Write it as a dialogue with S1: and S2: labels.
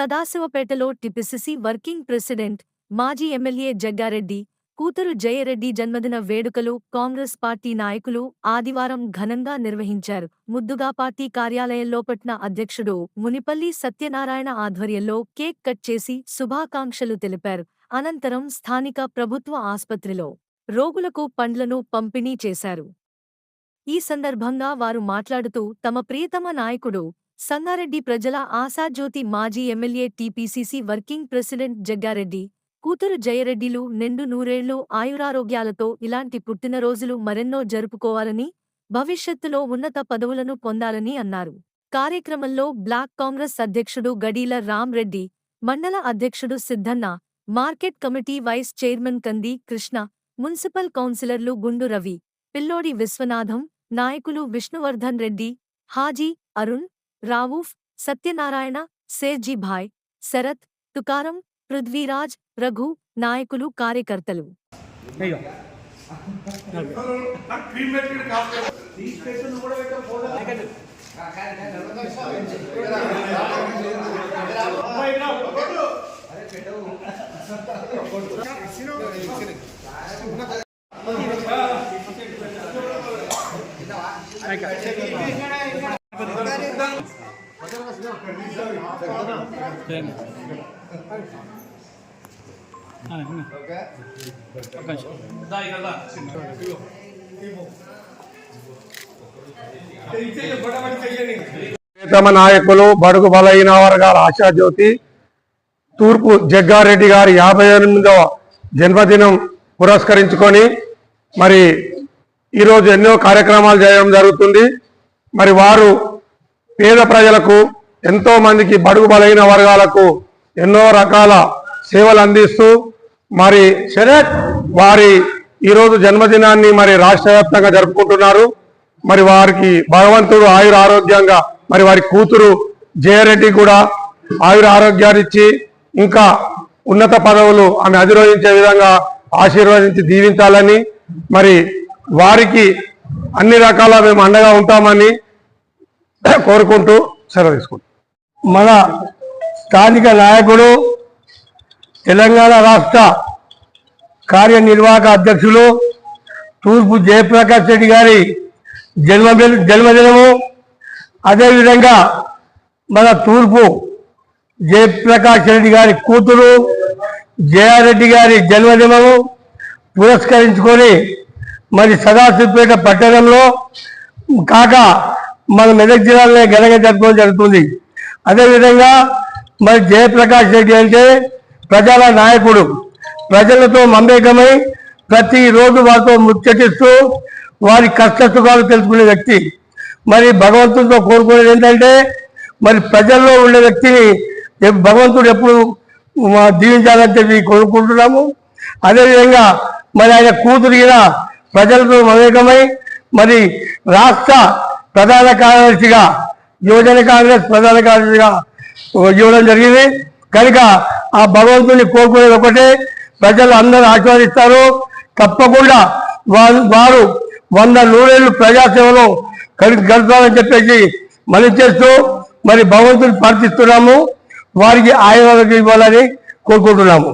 S1: సదాశివపేటలో TPCC working president మాజీ MLA Jaggareddy కూతురు జయరెడ్డి జన్మదిన వేడుకలు కాంగ్రెస్ పార్టీ నాయకులు ఆదివారం ఘనంగా నిర్వహించారు. ముద్దుగా పార్టీ కార్యాలయంలో పట్న అధ్యక్షుడు మునిపల్లి సత్యనారాయణ ఆధ్వర్యంలో కేక్ కట్ చేసి శుభాకాంక్షలు తెలిపారు. అనంతరం స్థానిక ప్రభుత్వ ఆస్పత్రిలో రోగులకు పండ్లను పంపిణీ చేశారు. ఈ సందర్భంగా వారు మాట్లాడుతూ తమ ప్రియతమ నాయకుడు సంగారెడ్డి ప్రజల ఆశాజ్యోతి మాజీ MLA TPCC working president Jaggareddy. కూతురు జయరెడ్డిలు నిండు నూరేళ్ళు ఆయురారోగ్యాలతో ఇలాంటి పుట్టినరోజులు మరెన్నో జరుపుకోవాలని భవిష్యత్తులో ఉన్నత పదవులను పొందాలని అన్నారు. కార్యక్రమంలో బ్లాక్ కాంగ్రెస్ అధ్యక్షుడు గడీల రామ్రెడ్డి మండల అధ్యక్షుడు Siddanna market committee vice chairman Kandi Krishna municipal కౌన్సిలర్లు గుండు రవి పిల్లోడి విశ్వనాథం నాయకులు విష్ణువర్ధన్ రెడ్డి హాజీ అరుణ్ రావూఫ్ సత్యనారాయణ సేర్జీభాయ్ శరత్ తుకారం పృథ్వీరాజ్ రఘు నాయకులు కార్యకర్తలు
S2: ప్రియతమ నాయకులు బడుగు బలహీన వర్గాల ఆశాజ్యోతి తూర్పు జగ్గారెడ్డి గారి యాభై ఎనిమిదవ జన్మదినం పురస్కరించుకొని మరి ఈరోజు ఎన్నో కార్యక్రమాలు చేయడం జరుగుతుంది. మరి వారు పేద ప్రజలకు ఎంతో మందికి బడుగు బలహీన వర్గాలకు ఎన్నో రకాల సేవలు అందిస్తూ మరి శరత్ వారి ఈరోజు జన్మదినాన్ని మరి రాష్ట్ర వ్యాప్తంగా జరుపుకుంటున్నారు. మరి వారికి భగవంతుడు ఆయుర ఆరోగ్యంగా మరి వారి కూతురు జయరెడ్డి కూడా ఆయుర ఆరోగ్యాన్ని ఇచ్చి ఇంకా ఉన్నత పదవులు ఆమె అధిరోహించే విధంగా ఆశీర్వదించి దీవించాలని మరి వారికి అన్ని రకాల మేము అండగా ఉంటామని కోరుకుంటూ సెలవు తీసుకుంటాం. మన స్థానిక నాయకుడు తెలంగాణ రాష్ట్ర కార్యనిర్వాహక అధ్యక్షులు తూర్పు జయప్రకాష్ రెడ్డి గారి జన్మ జన్మదినము. అదేవిధంగా మన తూర్పు జయప్రకాష్ రెడ్డి గారి కూతురు జయారెడ్డి గారి జన్మదినము పురస్కరించుకొని మరి సదాశివపేట పట్టణంలో కాక మన మెదక్ జిల్లాలో ఘనంగా జరుపుకోవడం జరుగుతుంది. అదేవిధంగా మరి జయప్రకాష్ రెడ్డి అంటే ప్రజల నాయకుడు. ప్రజలతో మమేకమై ప్రతిరోజు వారితో ముచ్చటిస్తూ వారి కష్ట సుఖాలు తెలుసుకునే వ్యక్తి. మరి భగవంతుడితో కోరుకునేది ఏంటంటే మరి ప్రజల్లో ఉండే వ్యక్తిని భగవంతుడు ఎప్పుడు మా దీవించాలని చెప్పి కోరుకుంటున్నాము. అదేవిధంగా మరి ఆయన కూతురిగిన ప్రజలతో మమేకమై మరి రాష్ట్ర ప్రధాన కార్యదర్శిగా యువజన కాంగ్రెస్ ప్రధాన కార్యదర్శిగా ఇవ్వడం జరిగింది. కనుక ఆ భగవంతుని కోరుకునేది ఒకటే ప్రజలు అందరూ ఆశీర్వదిస్తారు. తప్పకుండా వారు వారు వంద నూరేళ్ళు ప్రజాసేవలో కలిసి గడపాలని చెప్పేసి మనం చేస్తూ మరి భగవంతుని ప్రార్థిస్తున్నాము. వారికి ఆయుర్వేదం ఇవ్వాలని కోరుకుంటున్నాము.